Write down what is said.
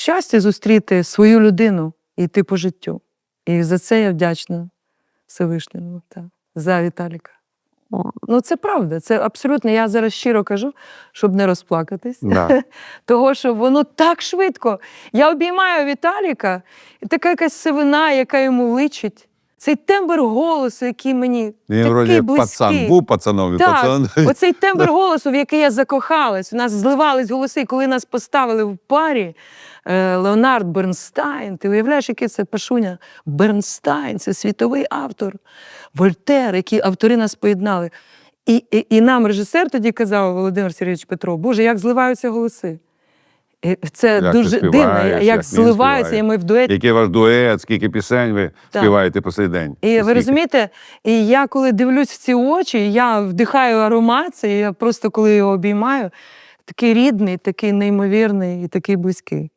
щастя зустріти свою людину і йти по життю. І за це я вдячна Всевишньому та, за Віталіка. О, Ну, це правда, це абсолютно. Я зараз щиро кажу, щоб не розплакатись. Да. Того, що воно так швидко. Я обіймаю Віталіка, і така якась сивина, яка йому личить. Цей тембр голосу, який мені Він такий вроді близький. пацан, був пацаном, Так, пацан. Оцей тембр голосу, в який я закохалась, у нас зливались голоси. Коли нас поставили в парі е, Леонард Бернстайн, ти уявляєш, який це пашуня? Бернстайн, це світовий автор, Вольтер, які автори нас поєднали. І, і, і нам режисер тоді казав Володимир Сергійович Петров, Боже, як зливаються голоси. Це Як дуже дивно, як, як співає. і ми в дуеті. Який ваш дует, скільки пісень ви Так. співаєте по сей день? І ви розумієте, і я коли дивлюсь в ці очі, я вдихаю аромат, це я просто коли його обіймаю, такий рідний, такий неймовірний і такий близький.